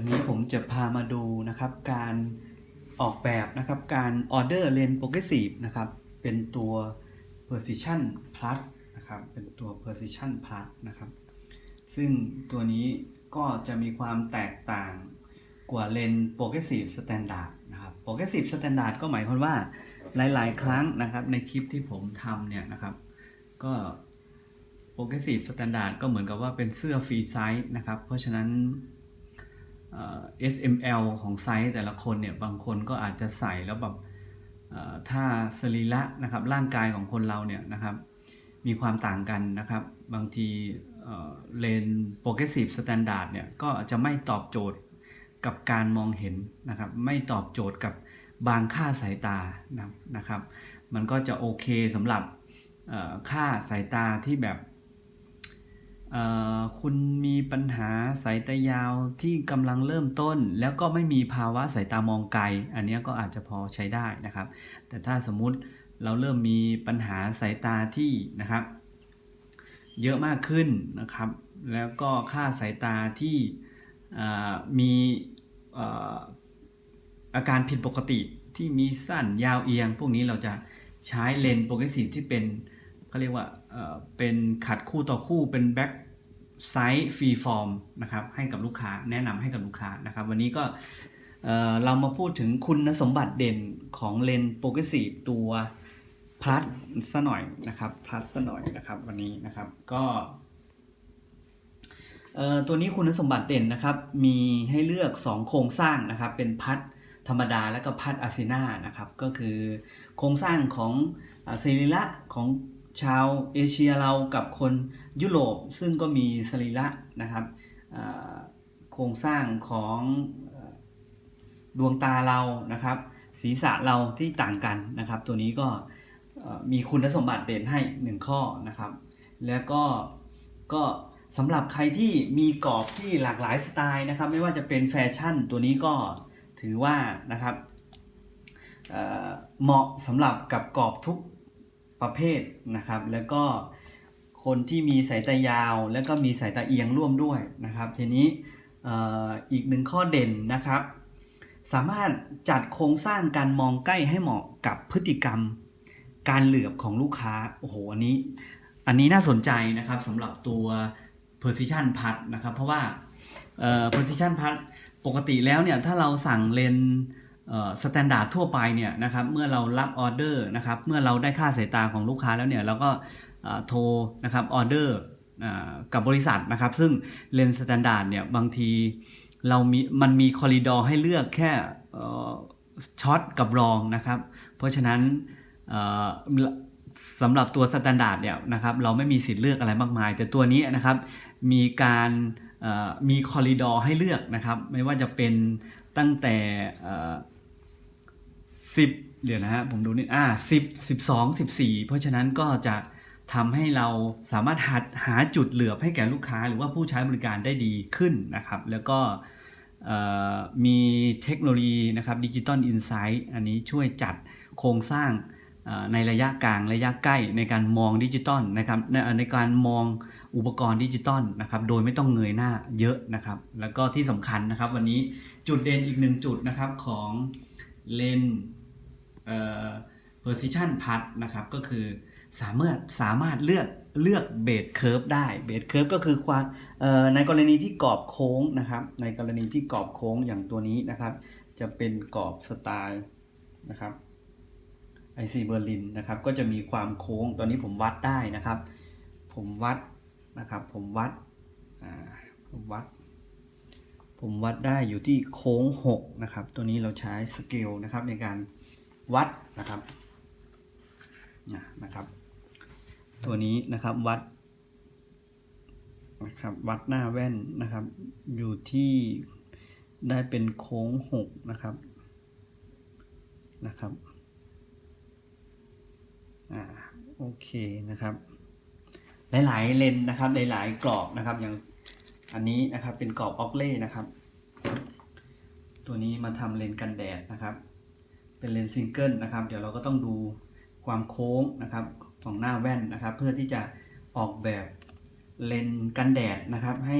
วันนี้ผมจะพามาดูนะครับการออกแบบนะครับการออเดอร์เลนโปรเกรสซีฟนะครับเป็นตัว Precision Plus นะครับเป็นตัว Precision Plus นะครับซึ่งตัวนี้ก็จะมีความแตกต่างกว่าเลนโปรเกรสซีฟสแตนดาร์ดนะครับโปรเกรสซีฟสแตนดาร์ดก็หมายความว่าหลาย ๆ ครั้งนะครับในคลิปที่ผมทำเนี่ยนะครับก็ Progressive Standard ก็เหมือนกับว่าเป็นเสื้อฟรีไซส์นะครับ เพราะฉะนั้น SML ของไซส์แต่ละคนเนี่ยบางคนก็อาจจะใส่แล้วแบบถ้าสรีระนะครับร่างกายของคนเราเนี่ยนะครับมีความต่างกันนะครับ บางทีเลน Progressive Standard เนี่ยก็จะไม่ตอบโจทย์กับการมองเห็นนะครับไม่ตอบโจทย์กับบางค่าสายตานะครับ มันก็จะโอเคสำหรับค่าสายตาที่แบบ คุณมีปัญหาสายตายาวที่กำลังเริ่มต้น แล้วก็ไม่มีภาวะสายตามองไกล อันนี้ก็อาจจะพอใช้ได้นะครับ แต่ถ้าสมมุติเราเริ่มมีปัญหาสายตาที่นะครับ เยอะมากขึ้นนะครับ แล้วก็ค่าสายตาที่มีเอ่ออาการผิดปกติที่มีสั้นยาวเอียง พวกนี้เราจะใช้เลนส์โปรเกรสซีฟที่เป็น เขาเรียกว่าเป็นขัดคู่ต่อคู่เป็นแบ็กไซส์ฟรีฟอร์มนะครับให้กับลูกค้าแนะนำให้กับลูกค้านะครับ วันนี้ก็เอ่อเรามาพูดถึงคุณสมบัติเด่นของเลนส์โปรเกรสซีฟตัวพลัสซะหน่อยนะครับพลัสซะหน่อยนะครับวันนี้นะครับก็ตัวนี้คุณสมบัติเด่นนะครับ มีให้เลือก 2 โครงสร้างนะครับ เป็นพัดธรรมดาและก็พัดอาซินานะครับ ก็คือโครงสร้างของอ่าสรีระของ ชาวเอเชียเรากับคนยุโรปซึ่งก็มีสรีระนะครับโครงสร้างของดวงตาเรานะครับ ศีรษะเราที่ต่างกันนะครับ ตัวนี้ก็มีคุณสมบัติเด่นให้ 1 ข้อนะครับ แล้วก็ก็สำหรับใครที่มีกรอบที่หลากหลายสไตล์นะครับ ไม่ว่าจะเป็นแฟชั่นตัวนี้ก็ถือว่านะครับเหมาะสำหรับกับกรอบทุก ประเภทนะครับ แล้วก็คนที่มีสายตายาวแล้วก็มีสายตาเอียงร่วมด้วยนะครับ ทีนี้อีกหนึ่งข้อเด่นนะครับ สามารถจัดโครงสร้างการมองใกล้ให้เหมาะกับพฤติกรรม การเหลือบของลูกค้าโอ้โหอันนี้ อันนี้น่าสนใจนะครับสำหรับตัว precision pad นะครับ เพราะว่าเอ่อ precision pad ปกติแล้วเนี่ยถ้าเราสั่งเลน สแตนดาร์ดทั่วไปเนี่ยนะครับเมื่อเรารับออเดอร์นะครับเมื่อเราได้ค่าสายตาของลูกค้าแล้วเนี่ยเราก็โทรนะครับออเดอร์กับบริษัทนะครับ ซึ่งเลนสแตนดาร์ดเนี่ยบางทีเรามีมันมีคอริดอร์ให้เลือกแค่ช็อตกับรองนะครับ เพราะฉะนั้นสำหรับตัวสแตนดาร์ดเนี่ยนะครับเราไม่มีสิทธิ์เลือกอะไรมากมาย แต่ตัวนี้นะครับมีการมีคอริดอร์ให้เลือกนะครับ ไม่ว่าจะเป็นตั้งแต่ สิบเดี๋ยวนะฮะผมดูนี่อ่าสิบสิบสองสิบสี่เพราะฉะนั้นก็จะทำให้เราสามารถหาหาจุดเหลือบให้แก่ลูกค้า หรือว่าผู้ใช้บริการได้ดีขึ้นนะครับ แล้วก็มีเทคโนโลยีนะครับดิจิตอลอินไซต์อันนี้ช่วยจัดโครงสร้างในระยะกลางระยะใกล้ในการมองดิจิตอลนะครับในในการมองอุปกรณ์ดิจิตอลนะครับโดยไม่ต้องเงยหน้าเยอะนะครับ แล้วก็ที่สำคัญนะครับวันนี้จุดเด่นอีกหนึ่งจุดนะครับของ เลนเอ่อ precision pad นะครับ ก็คือสามารถสามารถเลือกเลือกเบสเคิร์ฟได้เบสเคิร์ฟก็คือความในกรณีที่กรอบโค้งนะครับ ในกรณีที่กรอบโค้งอย่างตัวนี้นะครับ จะเป็นกรอบสไตล์นะครับ IC เบอร์ลินนะครับก็จะมีความโค้งตอนนี้ผมวัดได้นะครับ ผมวัดนะครับผมวัดผมวัด ผมวัดได้อยู่ที่โค้ง 6 นะครับ ตัวนี้เราใช้สเกลนะครับในการวัดนะครับนะครับ ตัวนี้นะครับวัดนะครับวัดหน้าแว่นนะครับ อยู่ที่ได้เป็นโค้ง 6 นะครับนะครับอ่าโอเคนะครับ หลาย ๆ เลนนะครับ หลาย ๆ กรอบนะครับอย่าง อันนี้นะครับเป็นกรอบออกเล่นะครับ ตัวนี้มาทำเลนกันแดดนะครับ เป็นเลนซิงเกิลนะครับ เดี๋ยวเราก็ต้องดูความโค้งนะครับของหน้าแว่นนะครับ เพื่อที่จะออกแบบเลนกันแดดนะครับ ให้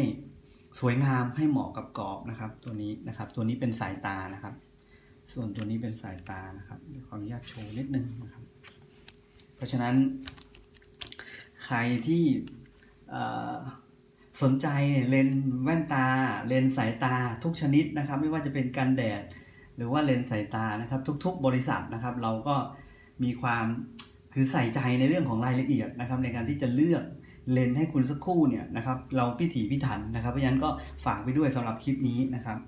สวยงามให้เหมาะกับกรอบนะครับ ตัวนี้นะครับ ตัวนี้เป็นสายตานะครับ ส่วนตัวนี้เป็นสายตานะครับเดี๋ยวขออนุญาตโชว์นิดนึงนะครับ เพราะฉะนั้นใครที่ สนใจเลนส์แว่นตา เลนส์สายตาทุกชนิดนะครับ ไม่ว่าจะเป็นกันแดด หรือว่าเลนส์สายตานะครับ ทุก ๆ บริษัทนะครับ เราก็มีความคือใส่ใจในเรื่องของรายละเอียดนะครับ ในการที่จะเลือกเลนส์ให้คุณสักคู่เนี่ยนะครับ เราพิถีพิถันนะครับเพราะฉะนั้นก็ฝากไปด้วยสำหรับคลิปนี้นะครับ